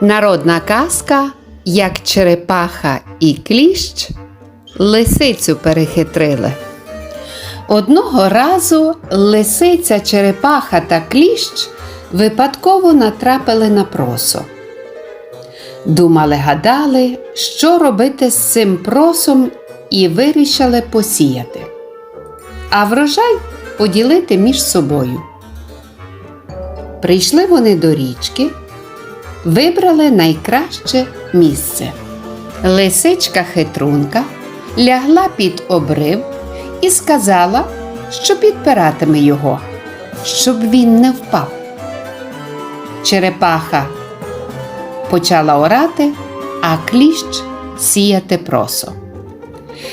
Народна казка, як черепаха і кліщ лисицю перехитрили. Одного разу лисиця, черепаха та кліщ випадково натрапили на просо. Думали, гадали, що робити з цим просом, і вирішили посіяти, а врожай поділити між собою. Прийшли вони до річки, вибрали найкраще місце. Лисичка хитрунка лягла під обрив і сказала, що підпиратиме його, щоб він не впав. Черепаха почала орати, а кліщ сіяти просо.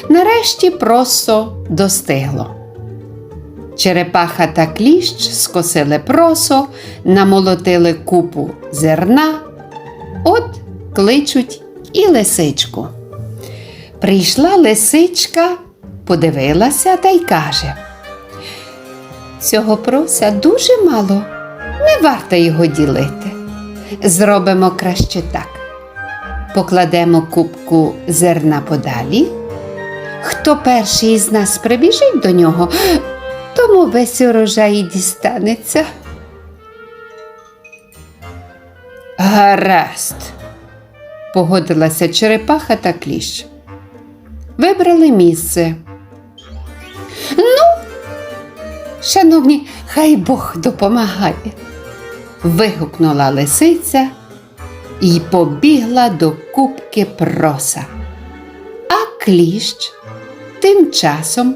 Нарешті просо достигло. Черепаха та кліщ скосили просо, намолотили купу зерна, кличуть і лисичку. Прийшла лисичка, подивилася та й каже: Цього проса дуже мало, не варто його ділити. Зробимо краще так. Покладемо купку зерна подалі. Хто перший із нас прибіжить до нього, тому весь урожай дістанеться. Гаразд, погодилася черепаха та кліщ. Вибрали місце. Ну, шановні, хай Бог допомагає. вигукнула лисиця і побігла до купки проса. А кліщ тим часом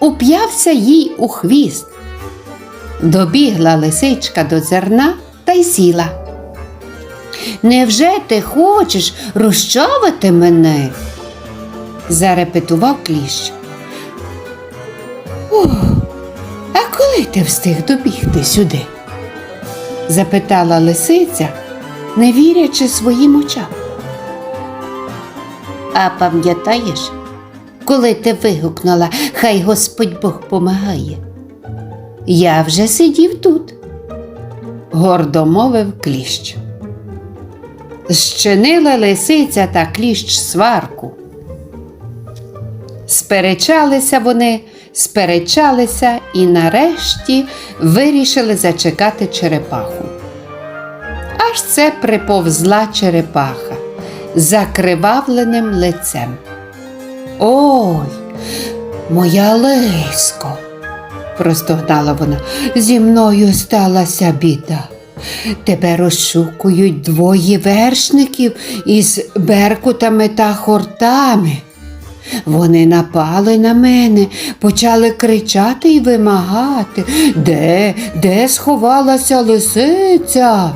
уп'явся їй у хвіст. Добігла лисичка до зерна та й сіла. Невже ти хочеш розчавити мене? зарепетував кліщ. Ох, а коли ти встиг добігти сюди? запитала лисиця, не вірячи своїм очам. А пам'ятаєш, коли ти вигукнула, хай Господь Бог помагає? Я вже сидів тут, гордо мовив кліщ. Зчинила лисиця та кліщ сварку. Сперечалися вони, сперечалися і нарешті вирішили зачекати черепаху. Аж це приповзла черепаха закривавленим лицем. Ой, моя лиско, простогнала вона, зі мною сталася біда. Тебе розшукують двоє вершників із беркутами та хортами. Вони напали на мене, почали кричати і вимагати, де, де сховалася лисиця.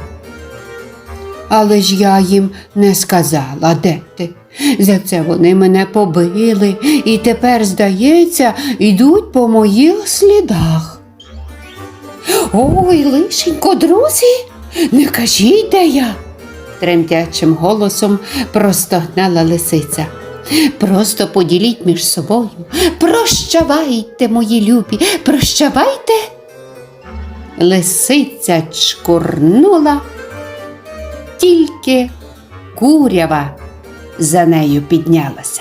Але ж я їм не сказала, де ти. За це вони мене побили і тепер, здається, йдуть по моїх слідах. Ой, лишенько, друзі, не кажіть, де я, тремтячим голосом простогнала лисиця. Просто поділіть між собою. Прощавайте, мої любі, прощавайте. Лисиця чкурнула, тільки курява за нею піднялася.